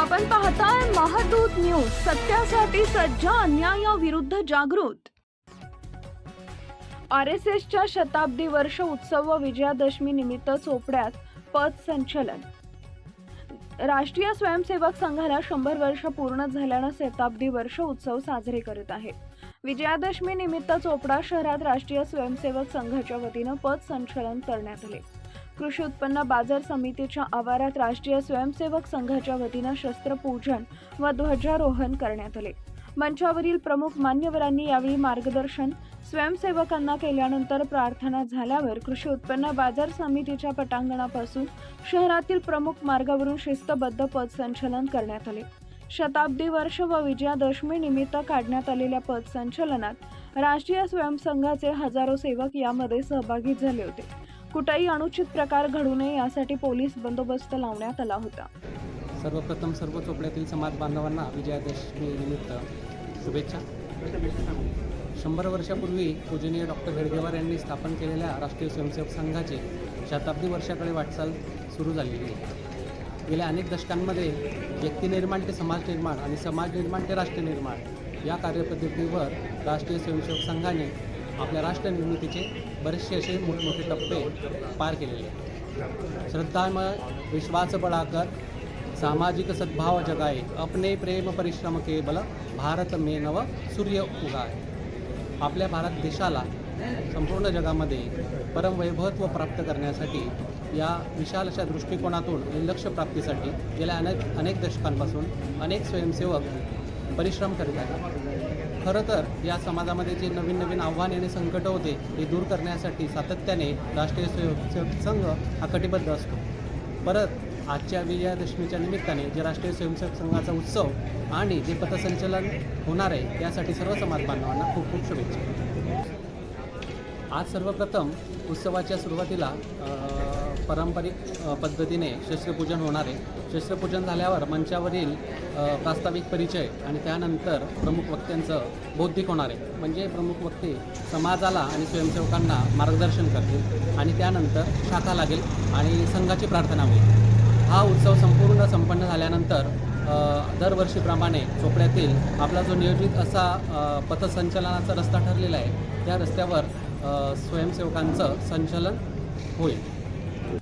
आपण पाहताय महादूत न्यूज सत्यासाठी सज्ज अन्यायाविरुद्ध जागृत. आर एस एसच्या शताब्दी वर्ष उत्सव व विजयादशमी निमित्त चोपड्यात पथ संचलन. राष्ट्रीय स्वयंसेवक संघाला शंभर वर्ष पूर्ण झाल्यानं शताब्दी वर्ष उत्सव साजरे करत आहे. विजयादशमी निमित्त चोपडा शहरात राष्ट्रीय स्वयंसेवक संघाच्या वतीनं पथ संचलन करण्यात आले. कृषी उत्पन्न बाजार समितीच्या आवारात राष्ट्रीय स्वयंसेवक संघाच्या वतीनं शस्त्रपूजन व ध्वजारोहण करण्यात आले. मंचावरील प्रमुख मान्यवरांनी यावेळी मार्गदर्शन स्वयंसेवकांना केल्यानंतर प्रार्थना झाल्यावर कृषी उत्पन्न बाजार समितीच्या पटांगणापासून शहरातील प्रमुख मार्गावरून शिस्तबद्ध पथसंचलन करण्यात आले. शताब्दी वर्ष व विजयादशमी निमित्त काढण्यात आलेल्या पथसंचलनात राष्ट्रीय स्वयंसंघाचे हजारो सेवक यामध्ये सहभागी झाले होते. कुठेही अनुचित प्रकार घडू नये यासाठी पोलीस बंदोबस्त लावण्यात आला होता. सर्वप्रथम सर्व चोपड्यातील समाज बांधवांना विजयादशमी निमित्त शुभेच्छा. शंभर वर्षापूर्वी पूजनीय डॉक्टर हेडगेवार यांनी स्थापन केलेल्या राष्ट्रीय स्वयंसेवक संघाची शताब्दी वर्षाकडे वाटचाल सुरू झालेली आहे. गेल्या अनेक दशकांमध्ये व्यक्तिनिर्माण ते समाज निर्माण आणि समाज निर्माण ते राष्ट्र निर्माण या कार्यपद्धतीवर राष्ट्रीय स्वयंसेवक संघाने आपल्या राष्ट्र निर्मितीचे बरेचसे असे मोठमोठे टप्पे पार केलेले आहेत. श्रद्धामय विश्वास बळाकर सामाजिक सद्भाव जगाए अपने प्रेम परिश्रम के बल भारत में नव सूर्य उगाय आपल्या भारत देशाला संपूर्ण जगामध्ये परमवैभवत्व प्राप्त करण्यासाठी या विशाल अशा दृष्टिकोनातून आणि लक्ष्य प्राप्तीसाठी गेल्या अनेक अनेक दशकांपासून अनेक स्वयंसेवक परिश्रम करीत आहेत. खरं तर या समाजामध्ये जे नवीन नवीन आव्हाने आणि संकटं होते ते दूर करण्यासाठी सातत्याने राष्ट्रीय स्वयंसेवक संघ हा कटिबद्ध असतो. परत आजच्या विजयादशमीच्या निमित्ताने जे राष्ट्रीय स्वयंसेवक संघाचा उत्सव आणि जे पथसंचलन होणार आहे यासाठी सर्व समाज बांधवांना खूप खूप शुभेच्छा. आज सर्वप्रथम उत्सवाच्या सुरुवातीला पारंपरिक पद्धतीने शस्त्रपूजन होणार आहे. शस्त्रपूजन झाल्यावर मंचावरील प्रास्ताविक परिचय आणि त्यानंतर प्रमुख वक्त्यांचं बौद्धिक होणार आहे. म्हणजे प्रमुख वक्ते समाजाला आणि स्वयंसेवकांना मार्गदर्शन करतील आणि त्यानंतर शाखा लागेल आणि संघाची प्रार्थना होईल. हा उत्सव संपूर्ण संपन्न झाल्यानंतर दरवर्षीप्रमाणे चोपड्यातील आपला जो नियोजित असा पथसंचलनाचा रस्ता ठरलेला आहे त्या रस्त्यावर स्वयंसेवकांचं संचलन होईल.